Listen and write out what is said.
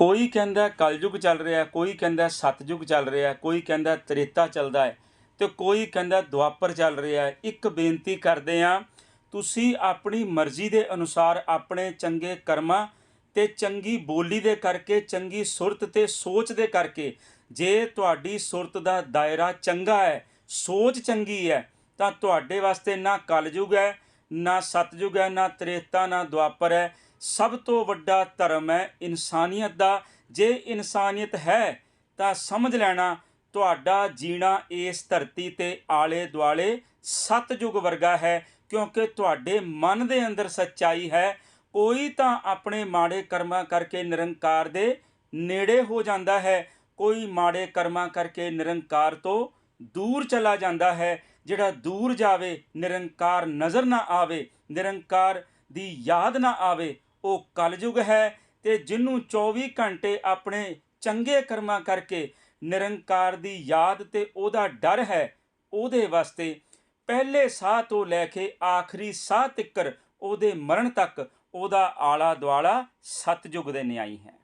ਕੋਈ ਕਹਿੰਦਾ ਕਲਯੁਗ ਚੱਲ ਰਿਹਾ ਕੋਈ ਕਹਿੰਦਾ ਸਤਯੁਗ ਚੱਲ ਰਿਹਾ ਕੋਈ ਕਹਿੰਦਾ ਤ੍ਰੇਤਾ ਚੱਲਦਾ ਹੈ ਤੇ ਕੋਈ ਕਹਿੰਦਾ ਦੁਆਪਰ ਚੱਲ ਰਿਹਾ ਹੈ। ਇੱਕ ਬੇਨਤੀ ਕਰਦੇ ਆ ਤੁਸੀਂ ਆਪਣੀ ਮਰਜ਼ੀ ਦੇ ਅਨੁਸਾਰ ਆਪਣੇ ਚੰਗੇ ਕਰਮਾਂ ਤੇ ਚੰਗੀ ਬੋਲੀ ਦੇ ਕਰਕੇ, ਚੰਗੀ ਸੁਰਤ ਤੇ ਸੋਚ ਦੇ ਕਰਕੇ, ਜੇ ਤੁਹਾਡੀ ਸੁਰਤ ਦਾ ਦਾਇਰਾ ਚੰਗਾ ਹੈ, ਸੋਚ ਚੰਗੀ ਹੈ, ਤਾਂ ਤੁਹਾਡੇ ਵਾਸਤੇ ਨਾ ਕਲਯੁਗ ਹੈ, ਨਾ ਸਤਯੁਗ ਹੈ, ਨਾ ਤ੍ਰੇਤਾ, ਨਾ ਦੁਆਪਰ ਹੈ। ਸਭ ਤੋਂ ਵੱਡਾ ਧਰਮ ਹੈ ਇਨਸਾਨੀਅਤ ਦਾ। ਜੇ ਇਨਸਾਨੀਅਤ ਹੈ, ਤਾਂ ਸਮਝ ਲੈਣਾ, ਤੁਹਾਡਾ ਜੀਣਾ ਇਸ ਧਰਤੀ ਤੇ ਆਲੇ ਦੁਆਲੇ ਸਤਯੁਗ ਵਰਗਾ ਹੈ, ਕਿਉਂਕਿ ਤੁਹਾਡੇ ਮਨ ਦੇ ਅੰਦਰ ਸੱਚਾਈ ਹੈ। ਕੋਈ ਤਾਂ ਆਪਣੇ ਮਾੜੇ ਕਰਮਾਂ ਕਰਕੇ ਨਿਰੰਕਾਰ ਦੇ ਨੇੜੇ ਹੋ ਜਾਂਦਾ ਹੈ। ਕੋਈ ਮਾੜੇ ਕਰਮਾਂ ਕਰਕੇ ਨਿਰੰਕਾਰ ਤੋਂ ਦੂਰ ਚਲਾ ਜਾਂਦਾ ਹੈ। ਜਿਹੜਾ ਦੂਰ ਜਾਵੇ, ਨਿਰੰਕਾਰ ਨਜ਼ਰ ਨਾ ਆਵੇ, ਨਿਰੰਕਾਰ ਦੀ ਯਾਦ ਨਾ ਆਵੇ ਉਹ ਕਲਯੁਗ ਹੈ ਤੇ ਜਿਹਨੂੰ 24 ਘੰਟੇ ਆਪਣੇ ਚੰਗੇ ਕਰਮਾਂ ਕਰਕੇ ਨਿਰੰਕਾਰ ਦੀ ਯਾਦ ਤੇ ਉਹਦਾ ਡਰ ਹੈ, ਉਹਦੇ ਵਾਸਤੇ ਪਹਿਲੇ ਸਾਹ ਤੋਂ ਲੈ ਕੇ ਆਖਰੀ ਸਾਹ ਤੱਕਰ ਉਹਦੇ ਮਰਨ ਤੱਕ ਉਹਦਾ ਆਲਾ ਦੁਆਲਾ ਸਤਜੁਗ ਦੇ ਨਿਆਈ ਹੈ।